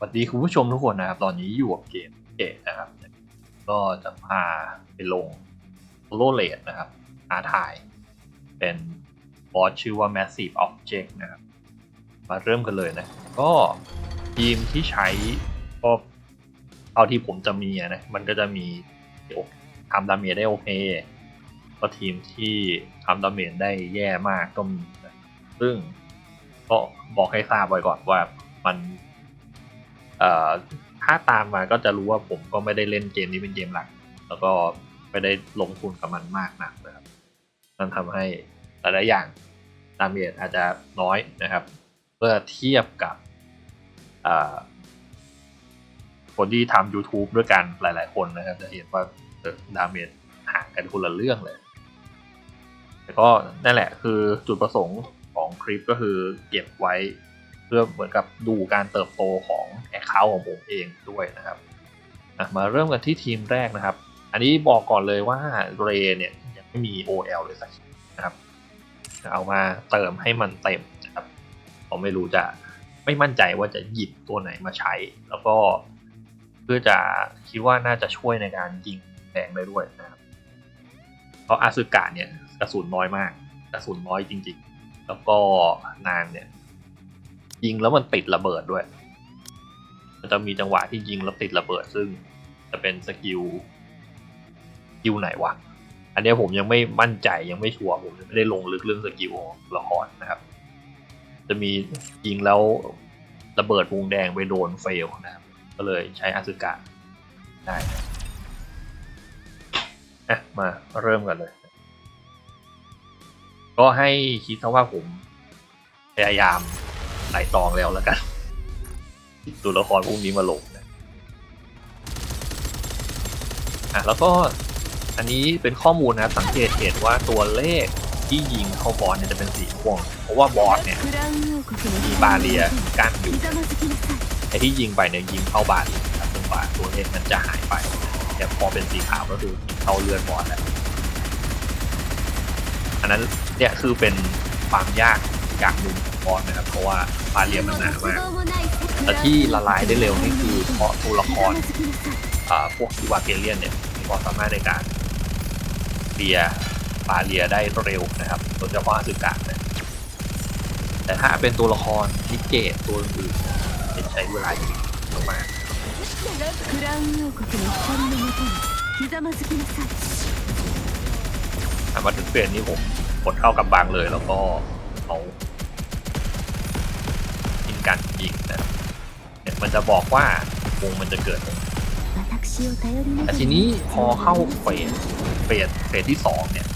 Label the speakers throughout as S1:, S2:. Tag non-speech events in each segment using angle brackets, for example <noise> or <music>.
S1: สวัสดีคุณผู้ชมทุกคนนะครับ ตอนนี้อยู่กับเกมเกตนะครับ ก็จะพาไปลงโลเลดนะครับอาถ่ายเป็นบอสชื่อว่า Massive Object นะครับ มาเริ่มกันเลยนะ ก็ทีมที่ใช้ก็เอาที่ผมจะมีนะ มันก็จะมีทำดาเมจได้โอเค ก็ทีมที่ทำดาเมจได้แย่มากก็มีนะซึ่งก็บอกให้ทราบไว้ก่อนว่ามัน ถ้าตามมาก็จะรู้ว่าผมก็ไม่ได้เล่นเกมนี้เป็นเกมหลัก แล้วก็ไม่ได้ลงทุนกับมันมากนักนะครับนั่นทำให้แต่ละอย่างดาเมจอาจจะน้อยนะครับ เมื่อเทียบกับคนที่ทำ YouTube ด้วยกันหลาย ๆ คนนะครับ จะเห็นว่าดาเมจห่างกันคนละเรื่องเลยแต่ก็นั่นแหละคือจุดประสงค์ของคลิปก็คือเก็บไว้ เพื่อเหมือนกับดูการเติบโตของแอคเคาท์ของผมเองด้วยนะครับมาเริ่มกันที่ทีมแรกนะครับ อันนี้บอกก่อนเลยว่าเรเนี่ยยังไม่มี OL เลยสักชิ้นนะครับ เอามาเติมให้มันเต็มนะครับผมไม่รู้จะไม่มั่นใจว่าจะหยิบตัวไหนมาใช้ แล้วก็เพื่อจะคิดว่าน่าจะช่วยในการยิงแดงได้ด้วยนะครับเพราะอาซึกะเนี่ยกระสุนน้อยมาก กระสุนน้อยจริง ๆ แล้วก็นางเนี่ย ยิงแล้วมันติดระเบิดด้วย มันจะมีจังหวะที่ยิงแล้วติดระเบิด ซึ่งจะเป็นสกิลสกิลไหนวะ อันนี้ผมยังไม่มั่นใจยังไม่ชัวร์ผมยังไม่ได้ลงลึกเรื่องสกิลของละครนะครับ จะมียิงแล้วระเบิดวงแดงไปโดนเฟลนะครับ ก็เลยใช้อาซึกะได้อะมาเริ่มกันเลย ก็ให้คิดซะว่าผมพยายาม ไต่ตองแล้วแล้วกันตัวละครพวกนี้มาลงนะอะแล้วก็อันนี้เป็นข้อมูลนะครับสังเกตเห็นว่าตัวเลขที่ยิงเข้าบอสเนี่ยจะเป็นสีม่วง เพราะว่าบอสเนี่ยมีบาเรียกั้นอยู่ไอที่ยิงไปเนี่ยยิงเข้าบาเรียครับจนกว่าตัวเลขมันจะหายไปแต่พอเป็นสีขาวก็คือเข้าเลือดบอสแล้วอันนั้นเนี่ยคือเป็นความยาก อย่างหนึ่งของบอสนะครับ เพราะว่าบาเรียมันหนามาก แต่ที่ละลายได้เร็วนี่คือเพราะตัวละคร อ่าพวกอีวาเกเลียนเนี่ยมีความสามารถในการเลียปาเลียได้เร็วนะครับโดยเฉพาะอสุกะนะแต่ถ้าเป็นตัวละครนิเกตตัวอื่นๆจะใช้เวลาอยู่มาก
S2: クラウン王国の光のもとにひざまずきなさい
S1: ๆแต่มาถึงเปลี่ยนนี้ผมกดเข้ากำบังเลยแล้วก็เอา การยิงเนี่ยมันจะบอกว่าวงมันจะเกิด แต่ทีนี้พอเข้าเฟสเฟสเฟสที่สองเนี่ย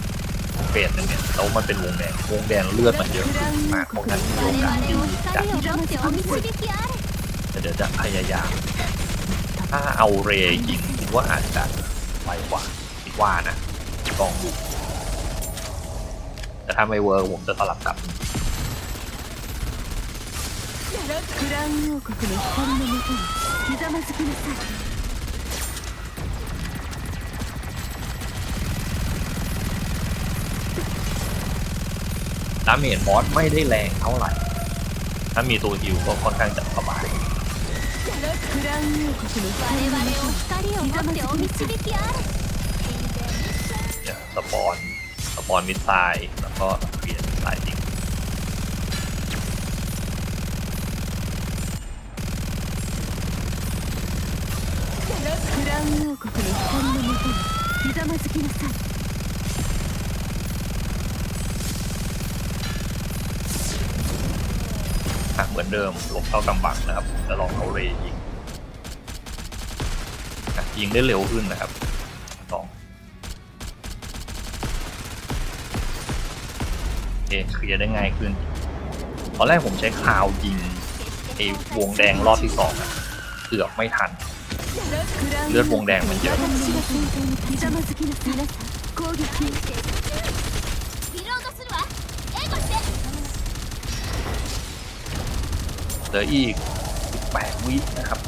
S1: เฟสหนึงเนี่ยแล้วมันเป็นวงแดงวงแดงเลือดมันเยอะมากเพราะนั้นโอกาสที่จะเดี๋ยวจะพยายาม ถ้าเอาเรย์ยิงว่าอาจจะไวกว่าคิดว่านะลองดูแต่ถ้าไม่เวิร์กผมจะสลับกลับ
S2: クラウン王国の光のもとにひざまずきなさい
S1: ดาเมจบอสไม่ได้แรงเท่าไหร่ ถ้ามีตัวฮิวก็ค่อนข้างจะสบาย
S2: クラウン王国の光のもとにひざまずきなさい
S1: เนี่ยสปอน สปอนมิสไซล์แล้วก็เปลี่ยนมิสไซล์ยิง
S2: ン王国の光のもとにひざまずきなさい
S1: อ่ะเหมือนเดิมลงเข้ากำบังนะครับจะลองเอาเรย์ยิงอ่ะยิงได้เร็วขึ้นนะครับลองโอเคเคลียร์ได้ง่ายขึ้น ตอนแรกผมใช้คราวยิงไอ้วงแดงรอบที่สองอะเกือบไม่ทัน เลือดวงแดงมันเยอะเหลืออีกแปดวินะครับ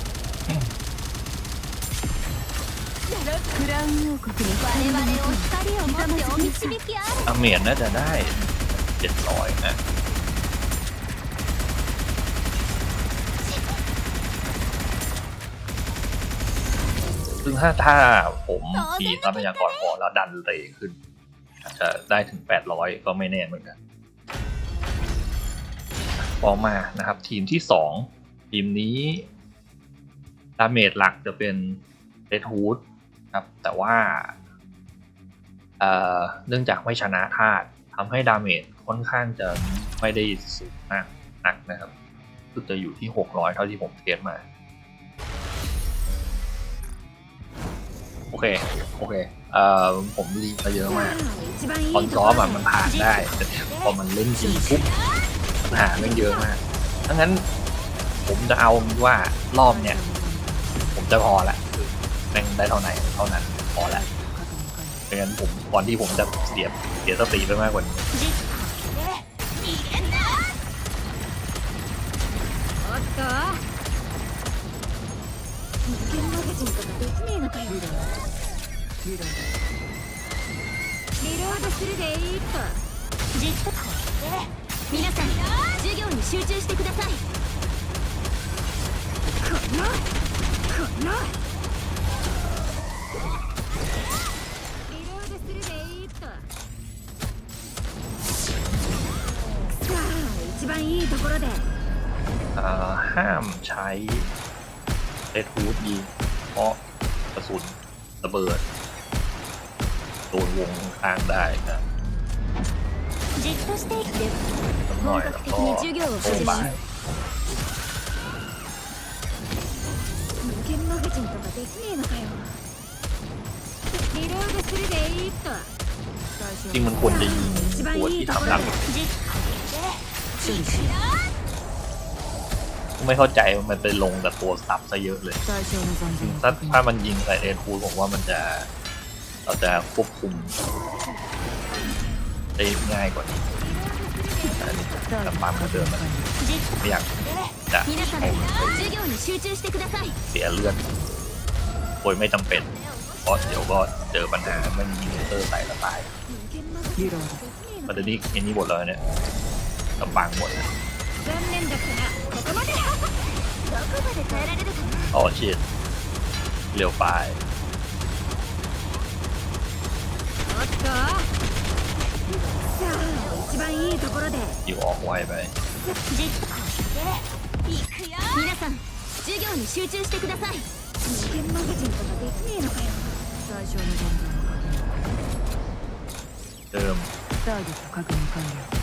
S1: อเมียนน่าจะได้เจ็ดร้อยนะ ซึ่งถ้าถ้าผมมีทรัพยากรพอแล้วดันเรขึ้น อาจจะได้ถึง 800 ก็ไม่แน่เหมือนกันต่อมานะครับ ทีมที่ 2 ทีมนี้ดาเมจหลักจะเป็นเ e ดฮูดครับแต่ว่าเอ่อเนื่องจากไม่ชนะธาตุทำให้ดาเมจค่อนข้างจะไม่ได้สูงมากนักนะครับคือจะอยู่ที่ 600 เท่าที่ผมเทสมา โอเค โอเค เอ่อ ผมรีมาเยอะมาก
S2: 一番いい
S1: ตอน
S2: と
S1: ซ้อ
S2: こ
S1: มอะมันผ่านได้ แต่พอมันเล่นจริงปุ๊บปัญหาแม่งเยอะมากดังนั้นผมจะเอาว่ารอบเนี้ย ผมจะพอละคือแม่งได้เท่าไหนเท่านั้นพอละไม่งั้นผมก่อนที่ผมจะเสียเสียสติไปมากกว่านี้
S2: おっと ンとかできねえのかよリロードするでいいと
S3: じっと皆さん授業に集中してください
S2: このこのリロードするでいいとさあ一番いいところで
S1: อ่าห้ามใช้เรดฮูดยิงเพราะ กระสุนระเบิดโดนวงข้างได้นะ
S3: じっとしていって
S1: สักหน่อยแล้วก็
S3: 本格的に授業を
S1: โต้
S3: 始め
S1: บ่า
S3: ま
S1: ย
S3: す
S2: 無限マガジンとかできねえのかよリロードするでいいと
S1: จริงมันควรจะยิงตัวที่ทำหนัก
S3: じっ
S1: ไม่เข้าใจมันไปลงแต่ตัวซับซะเยอะเลยถ้าถ้ามันยิงใส่เอ็นคูผมว่ามันจะเราจะควบคุมได้ง่ายกว่านี้อันนี้แต่ปั๊มเดิมมันไม่อยากจะเสียเลือดโดยไม่จำเป็นเพราะเดี๋ยวก็เจอปัญหาไม่มีเลเอร์ใส่ละตาย
S2: ประเด็
S1: นนี้เอ็นนี่หมดแล้วเนี่ยกำบังหมดเลย
S3: どこまで耐えられるかな
S1: อ๋อชิดเร็วไป
S2: おっとさあ一番いいところで
S1: อยู่ออกไวไป
S3: じっといくよ皆さん授業に集中してください
S2: 無限マガジンとかできねえのかよ対象の残像の確認
S1: เดิม
S2: ターゲット確認完了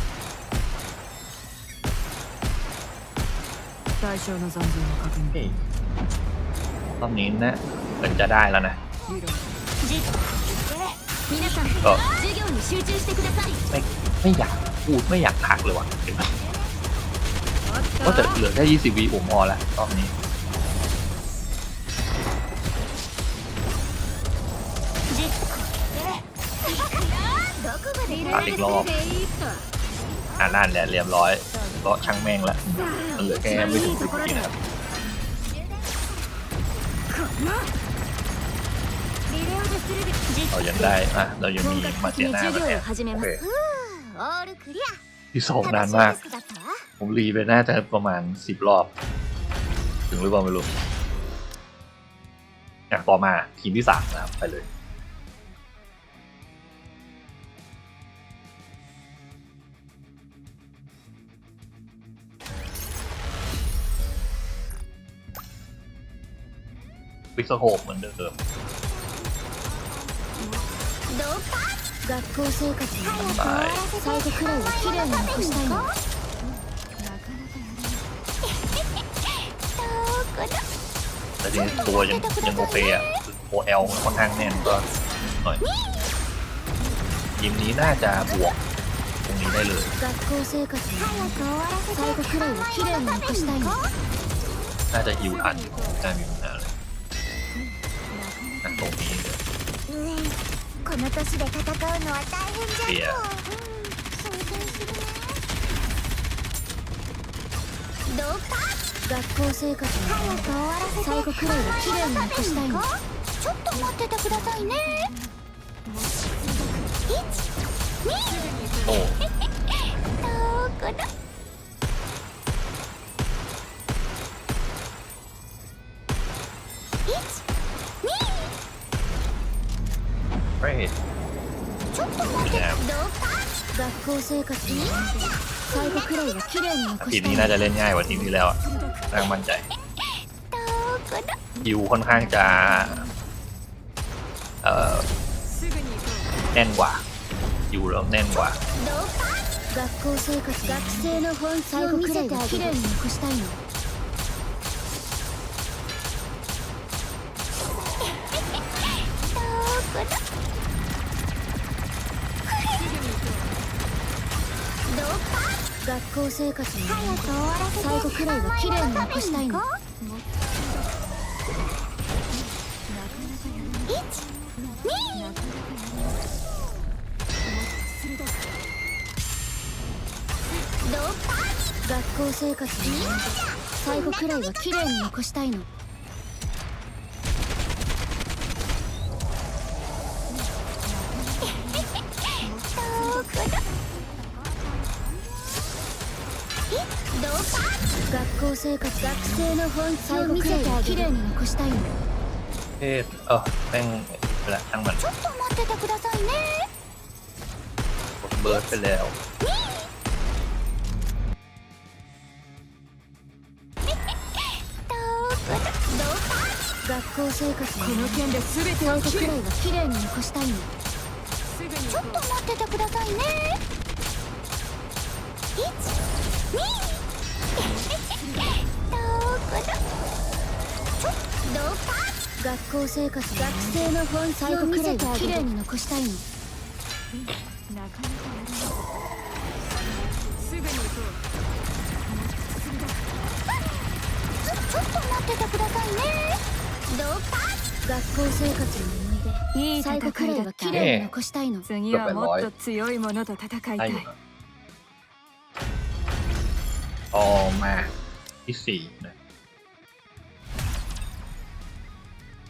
S1: รอบนี้นะเหมันจะได้แล้วนะ
S2: リロ
S1: ไม่ไม่อยากพูดไม่อยากทักเลยว่ะเห็ก็แต่เหลือแค่ยี่สิบวิผมพอละรอบนี้
S3: どこまで
S2: 行く
S1: อ่านั่นเนี่ยเรียบร้อยเลาะช่างแม่งละมันเหลือแค่ไม่ถึงสิบนะครับเรายังได้อะเรายังมีมาเซียนาแบ
S3: บนี้
S1: โอเคที่สองนานมาก ผมรีไปน่าจะประมาณสิบรอบ ถึงหรือเปล่าไม่รู้อะต่อมาทีมที่สามนะครับไปเลย วิกซ์โฮเหมือนเดิม
S3: どうか学校生活に
S1: ไป
S3: 最後くらいは綺麗に残したいのなかなかやれないどこだ
S1: แต่ทีนี้ตัวยังยังโอเคอ่ะโอเอลค่อนข้างแน่นก็หน่อย ทีมนี้น่าจะบวกตรงนี้ได้เลย
S3: 学校生活に最後くらいは綺麗に残したいの
S1: น่าจะฮิวทันอยู่น่ามี
S3: この年で戦うのは大変じゃ
S1: いや。
S3: うん想像す。るねどうか？学校生活に最後くらいは綺麗に残したいの。ちょっと待っててくださいね。
S1: โอ้ <laughs>
S3: どこだ 生活に最後くらいは綺麗に残
S1: ที
S3: した
S1: นี้
S3: い
S1: น่าจะเล่นง่ายกว่าทีมที่แล้วอะน่ามั่นใจ
S3: どこだ
S1: ยิวค่อนข้างจะเอ่อแน่นกว่ายิวเริ่มแน่นกว่า
S3: どうか学校生活学生の本気を見せてあげる綺麗に残したいの 学校生活に早く終わらせて最後くらいは綺麗に残したいの。学校生活に最後くらいは綺麗に残したいの生活学生の本気を見せてあげる綺麗に残したいの
S1: เอ๊ะเออแม่งไปละช่างมัน
S3: ちょっと待っててくださいね
S1: กดเบิร์ดไปแล้ว
S3: どこだどうか学校生活
S2: この件で全てを
S3: 最後
S2: 切る
S3: くらいは綺麗に残したいのちょっと待っててくださいね一二どこだちょどうか 学校生活学生の本最後トくらいはきれに。残したいの
S2: なか？なか？すぐに。行こ
S3: うちょっと待っててくださいねどうか学校生活の思い出
S2: いい
S3: 最後くらいはに。残したいの
S2: 次はもっと強いものと戦いたい
S1: おーまあいいっすね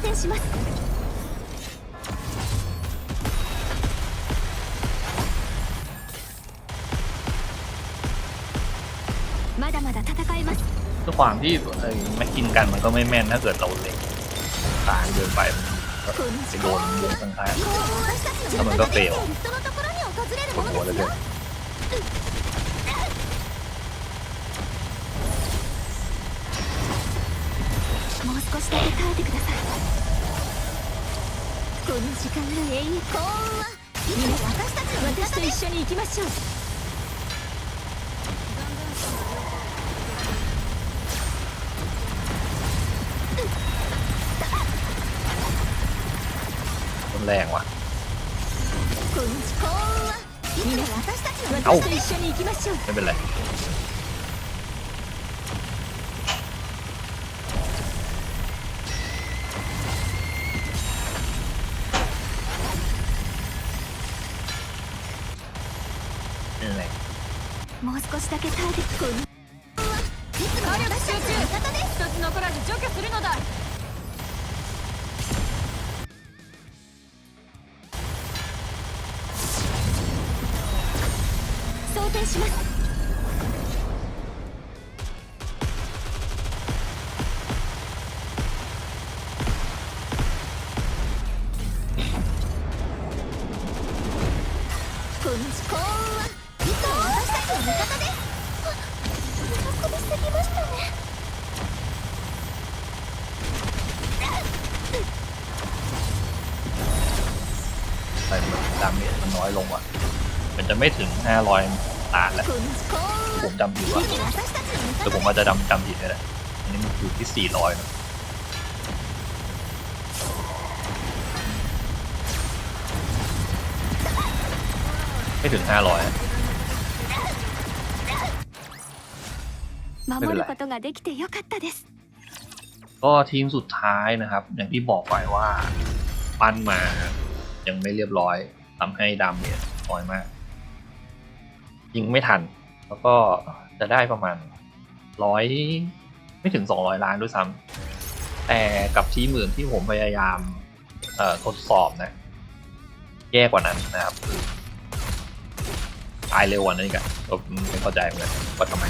S3: です装填しますまだまだ戦えます
S1: ด้วยความที่ไอ้แม็กกินกันมันก็ไม่แม่นถ้าเกิดเราเล็งต่างเกินไปมันก็ไปโดนวงข้าง
S3: 幸運は私たちの味方で出ている人のところに訪れる
S1: ๆปวด
S3: も
S1: หัว
S3: の
S1: เหล
S3: です
S1: ย
S3: この時間が永遠幸運はいつも私たちの味
S2: 私と
S3: 方です
S2: 一緒に行きましょう
S1: รุนแรงว่ะ
S3: この幸運はいつも私たちの味
S1: 青
S3: 方
S2: 私と一緒に行きましょう
S1: ไม่เป็นไร うん、
S3: もう少しだけ耐えてこのいつも
S2: 火力
S3: 集中。
S2: 一つ残らず除去するのだ。
S3: 想定します。
S1: เมตรมันน้อยลงว่ะมันจะไม่ถึง 500ตานแล้วผมจำผิดว่าแต่ผมอาจจะจำจำผิดเลยแหละอันนี้มันอยู่ที่ 400นะไม่ถึง 500
S2: ไม่เป็นไร
S1: ก็ทีมสุดท้ายนะครับ อย่างที่บอกไปว่า ปั้นมายังไม่เรียบร้อย ทำให้ดาเมจน้อยมาก ยิงไม่ทัน แล้วก็จะได้ประมาณร้อยไม่ถึง 200 ล้านด้วยซ้ำแต่กับทีมอื่นที่ผมพยายามเอ่อทดสอบนะ แย่กว่านั้นนะครับคือตายเร็วกว่านั้นอีกอะก็ไม่เข้าใจเหมือนกันว่าทำไม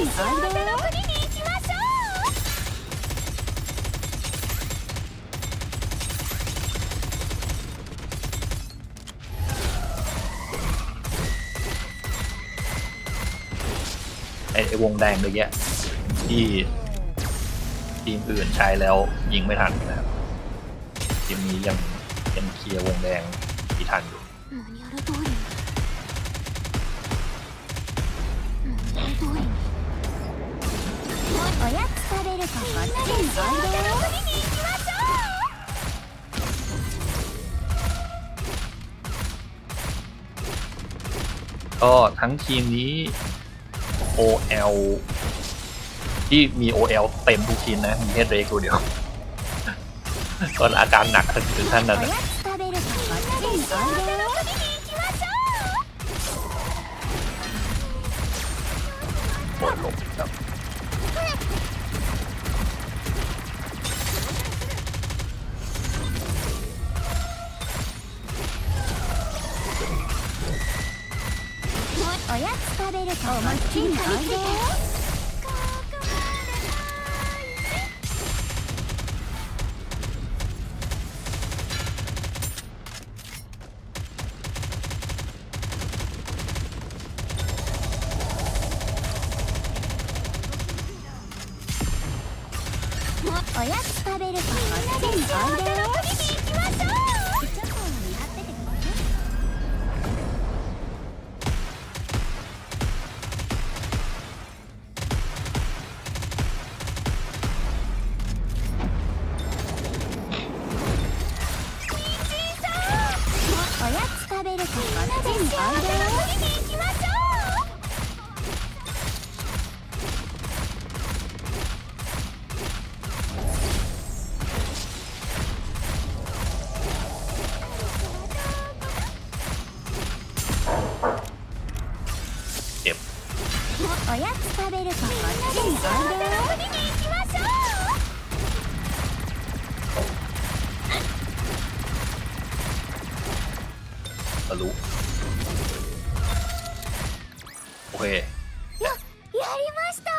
S1: ไอ้ไอวงแดงเมื่อกี้ที่ทีมอื่นใช้แล้วยิงไม่ทันนะครับทีมนี้ยังยังเคลียร์วงแดง
S3: 食べるかこっちにおいでよ取りに行きましょう
S1: ก็ทั้งทีมนี้ OL ที่มี OL เต็มทุกทีมนะ มีแค่เรกตัวเดียว ก็อาการหนักถึงขั้นนั้น
S3: お
S1: นะ
S3: べると思いっき
S1: り噛 ลุโอเค
S3: やりました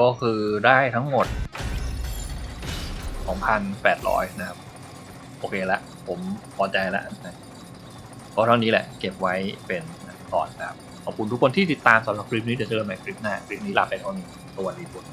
S1: ก็คือได้ทั้งหมด 2,800 นะครับ โอเคละ ผมพอใจแล้วนะก็เท่านี้แหละ เก็บไว้เป็นก่อนนะครับ ขอบคุณทุกคนที่ติดตามสำหรับคลิปนี้เดี๋ยวเจอกันใหม่คลิปหน้า คลิปนี้ลาไปเท่านี้ สวัสดีทุกคน